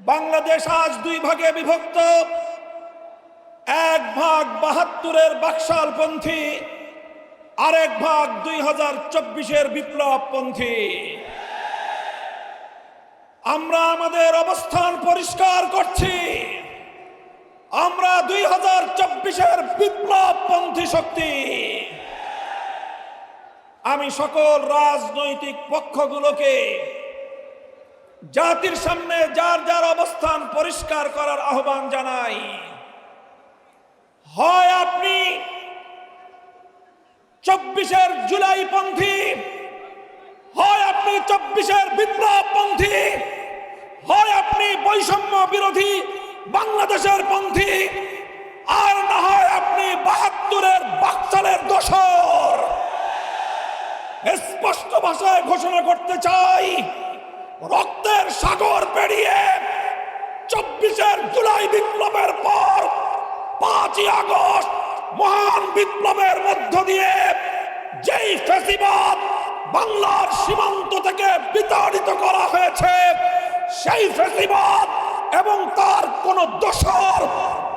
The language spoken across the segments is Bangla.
বাংলাদেশ আজ দুই ভাগে বিভক্ত। এক ভাগ বাহাত্তরের বাকশালপন্থী, আরেক ভাগ দুই হাজার চব্বিশের বিপ্লবপন্থী। আমরা আমাদের অবস্থান পরিষ্কার করছি। আমরা দুই হাজার চব্বিশের বিপ্লবপন্থী শক্তি। আমি সকল রাজনৈতিক পক্ষগুলোকে জাতির সামনে যার যার অবস্থান পরিষ্কার করার আহ্বান জানাই। হয় আপনি চব্বিশের জুলাই পন্থী, হয় আপনি চব্বিশের বিপ্লব পন্থী, হয় আপনি বৈষম্য বিরোধী বাংলাদেশের পন্থী, আর না হয় আপনি বাহাত্তরের বাকচালের দোষর। স্পষ্ট ভাষায় ঘোষণা করতে চাই রক্তের সাগর পেরিয়ে চব্বিশের জুলাই বিপ্লবের পর পাঁচই আগস্ট মহান বিপ্লবের মধ্য দিয়ে যেই ফেসিবাদ বাংলার সীমান্ত থেকে বিতাড়িত করা হয়েছে, সেই ফেসিবাদ এবং তার কোন দোষর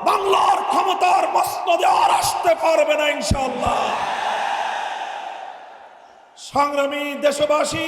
বাংলার ক্ষমতার মসনদে আর আসতে পারবে না ইনশাল্লাহ সংগ্রামী দেশবাসী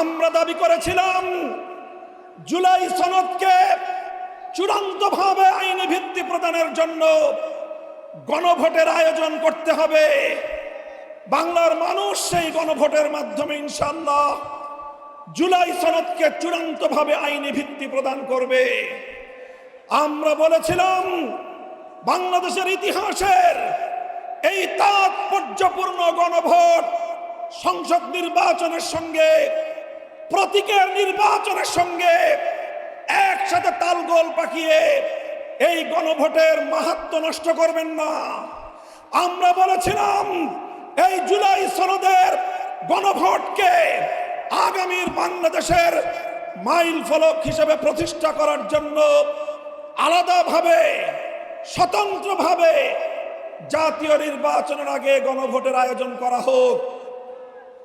আমরা দাবি করেছিলাম, জুলাই সনদকে চূড়ান্তভাবে আইনি ভিত্তি প্রদানের জন্য গণভোটের আয়োজন করতে হবে। বাংলার মানুষ সেই গণভোটের মাধ্যমে ইনশাল্লাহ জুলাই সনদকে চূড়ান্তভাবে আইনি ভিত্তি প্রদান করবে। আমরা বলেছিলাম, বাংলাদেশের ইতিহাসের এই তাৎপর্যপূর্ণ গণভোট সংসদ নির্বাচনের সঙ্গে প্রতীকের নির্বাচনের সঙ্গে একসাথে তালগোল পাকিয়ে এই গণভোটের মাহাত্ম নষ্ট করবেন না। আমরা বলেছিলাম এই জুলাই সনদের গণভোটকে আগামীর বাংলাদেশের মাইল ফলক হিসেবে প্রতিষ্ঠা করার জন্য আলাদাভাবে, স্বতন্ত্রভাবে জাতীয় নির্বাচনের আগে গণভোটের আয়োজন করা হোক।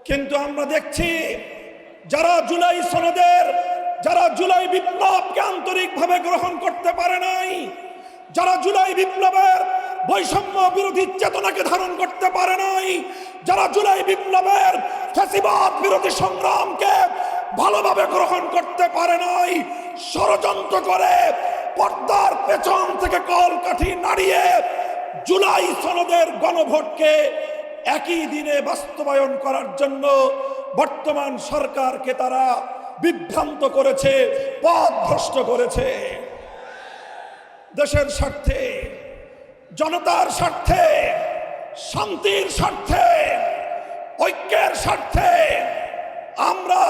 কিন্তু আমরা দেখছি যারা জুলাই সনদের, যারা জুলাই বিপ্লবকে আন্তরিকভাবে গ্রহণ করতে পারে নাই, যারা জুলাই বিপ্লবের বৈষম্য বিরোধী চেতনাকে ধারণ করতে পারে নাই, যারা জুলাই বিপ্লবের ফ্যাসিবাদ বিরোধী সংগ্রামকে ভালোভাবে গ্রহণ করতে পারে নাই, ষড়যন্ত্র করে পর্দার পেছন থেকে কলকাঠি নাড়িয়ে জুলাই সনদের গণভোটকে একই দিনে বাস্তবায়ন করার জন্য বর্তমান সরকারকে তারা বিভ্রান্ত করেছে পথ ভ্রষ্ট করেছে। দেশের স্বার্থে, জনতার স্বার্থে, শান্তির স্বার্থে, ঐক্যের স্বার্থে আমরা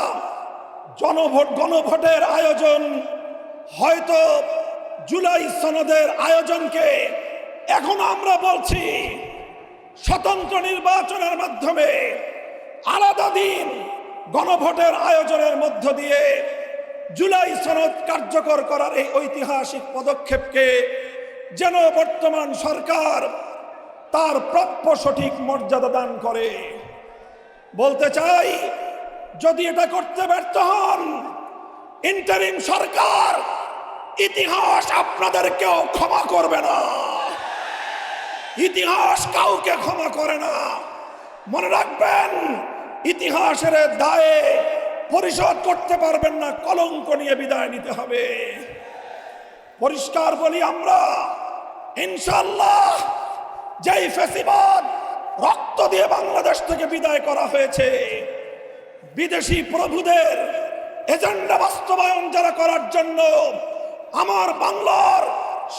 জনভোট, গণভোটের আয়োজন হয়তো জুলাই সনদের আয়োজনকে এখন আমরা বলছি, স্বতন্ত্র নির্বাচনের মাধ্যমে আলাদা দিন গণভোটের আয়োজনের মধ্য দিয়ে জুলাই সনদ কার্যকর করার এই ঐতিহাসিক পদক্ষেপকে যেন বর্তমান সরকার তার প্রাপ্য সঠিক মর্যাদা দান করে। বলতে চাই, যদি এটা করতে ব্যর্থ হন ইন্টারিম সরকার ইতিহাস আপনাদেরকেও ক্ষমা করবে না। ইতিহাস কাউকে ক্ষমা করে না। মনে রাখবেন, ইতিহাসের দায়ে পরিশোধ করতে পারবেন না, কলঙ্ক নিয়ে বিদায় নিতে হবে। পরিষ্কার বলি আমরা ইনশাল্লাহ যেই ফেসিবাদ রক্ত দিয়ে বাংলাদেশ থেকে বিদায় করা হয়েছে, বিদেশি প্রভুদের এজেন্ডা বাস্তবায়ন যারা করার জন্য আমার বাংলার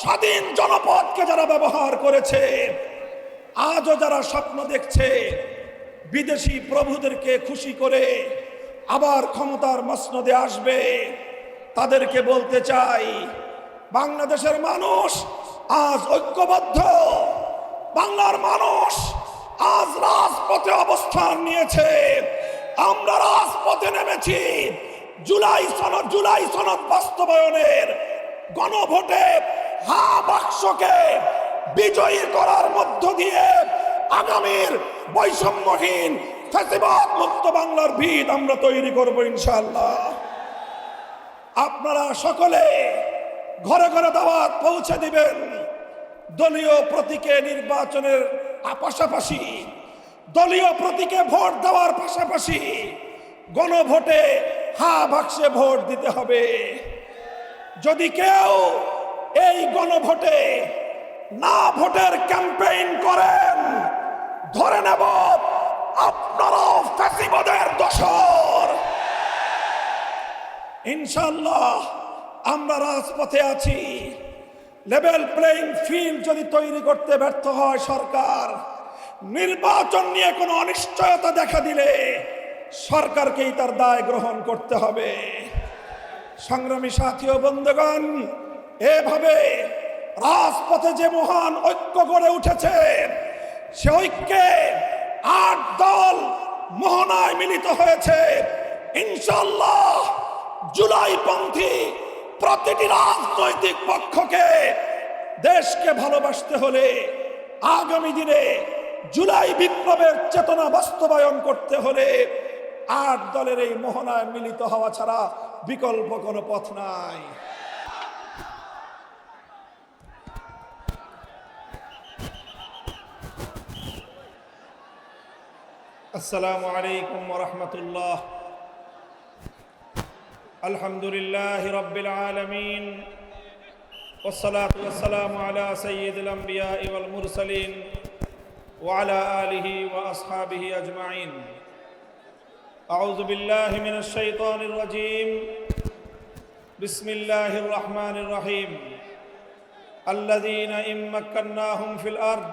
স্বাধীন জনপদকে যারা ব্যবহার করেছে, আজও যারা স্বপ্ন দেখছে বিদেশি প্রভুদেরকে খুশি করে আবার ক্ষমতার মসনদে আসবে। তাদেরকে বলতে চাই, বাংলাদেশের মানুষ আজ ঐক্যবদ্ধ, বাংলার মানুষ আজ রাজপথে অবস্থান নিয়েছে। আমরা রাজপথে নেমেছি জুলাই সনদ জুলাই সনদ বাস্তবায়নের গণভোটে হা বাক্সকে বিজয়ী করার মধ্য দিয়ে আগামীর বৈষম্যহীন মুক্ত বাংলার ভিত আমরা তৈরি করব ইনশাল্লাহ আপনারা সকলে ঘরে ঘরে দাওয়াত পৌঁছে দিবেন। দলীয় প্রতীকে নির্বাচনের পাশাপাশি, দলীয় প্রতীকে ভোট দেওয়ার পাশাপাশি গণভোটে হা বাক্সে ভোট দিতে হবে। যদি কেউ এই গণভোটে না ভোটের ক্যাম্পেইন করেন ধরে নেব। আপনারাও ফ্যাসিবাদের দশর ইনশাল্লাহ আমরা রাজপথে আছি। লেভেল প্লেইং ফিল্ড যদি তৈরি করতে ব্যর্থ হয় সরকার, নির্বাচন নিয়ে কোনো অনিশ্চয়তা দেখা দিলে সরকারকেই তার দায় গ্রহণ করতে হবে। সংগ্রামী সাথী ও বন্ধুগণ, এভাবে রাজপথে যে মহান ঐক্য গড়ে উঠেছে সে ঐক্যে আট দল মোহনায় মিলিত হয়েছে। ইনশাল্লাহ জুলাই পন্থী প্রতিটি রাজনৈতিক পক্ষকে দেশকে ভালোবাসতে হলে আগামী দিনে জুলাই বিপ্লবের চেতনা বাস্তবায়ন করতে হলে আট দলের এই মোহনায় মিলিত হওয়া ছাড়া বিকল্প কোনো পথ নাই। السلام عليكم ورحمة الله. الحمد لله رب العالمين. والصلاة والسلام على سيد الأنبياء والمرسلين وعلى آله وأصحابه أجمعين. أعوذ بالله من الشيطان الرجيم. بسم الله الرحمن الرحيم. الذين إن مكناهم في الأرض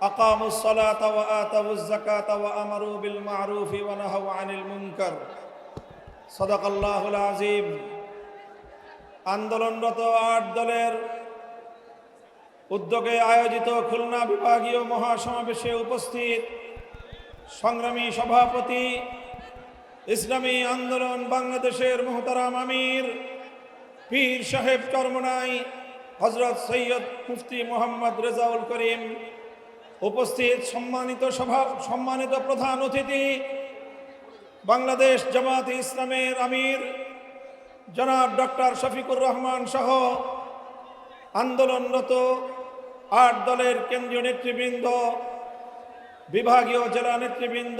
أقاموا الصلاة وآتوا الزكاة وأمروا بالمعروف ونهوا عن المنكر সদক আল্লাহুল আজিম আন্দোলনরত আট দলের উদ্যোগে আয়োজিত খুলনা বিভাগীয় মহাসমাবেশে উপস্থিত সংগ্রামী সভাপতি ইসলামী আন্দোলন বাংলাদেশের মোহতারাম আমির পীর সাহেব চরমনাই হজরত সৈয়দ মুফতি মোহাম্মদ রেজাউল করিম উপস্থিত সম্মানিত সভা, সম্মানিত প্রধান অতিথি, বাংলাদেশ জামাত ইসলামের আমির, জনাব ডক্টর শফিকুর রহমান সহ আন্দোলনরত আট দলের কেন্দ্রীয় নেতৃবৃন্দ, বিভাগীয় জেলা নেতৃবৃন্দ,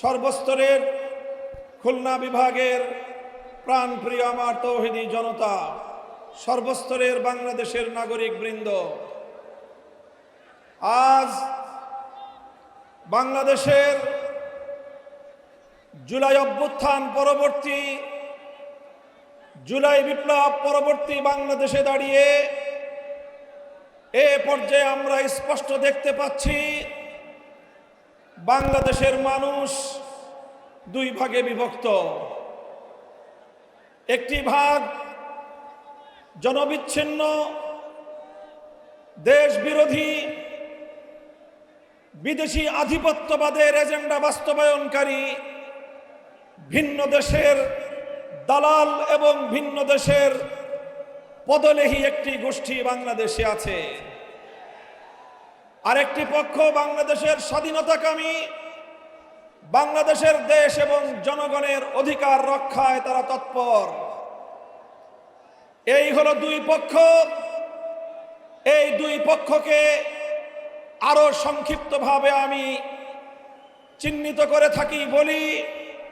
সর্বস্তরের খুলনা বিভাগের প্রাণপ্রিয় আমার তৌহিদি জনতা, সর্বস্তরের বাংলাদেশের নাগরিক বৃন্দ আজ বাংলাদেশের জুলাই অভ্যুত্থান পরবর্তী, জুলাই বিপ্লব পরবর্তী বাংলাদেশে দাঁড়িয়ে এ পর্যায়ে আমরা স্পষ্ট দেখতে পাচ্ছি, বাংলাদেশের মানুষ দুই ভাগে বিভক্ত। একটি ভাগ জনবিচ্ছিন্ন, দেশ বিরোধী বিদেশি আধিপত্যবাদের এজেন্ডা বাস্তবায়নকারী ভিন্ন দেশের দালাল এবং ভিন্ন দেশের পদলেহী একটি গোষ্ঠী বাংলাদেশে আছে। আরেকটি পক্ষ বাংলাদেশের স্বাধীনতাকামী, বাংলাদেশের দেশ এবং জনগণের অধিকার রক্ষায় তারা তৎপর। এই হলো দুই পক্ষ। এই দুই পক্ষকে আরও সংক্ষিপ্তভাবে আমি চিহ্নিত করে থাকি বলি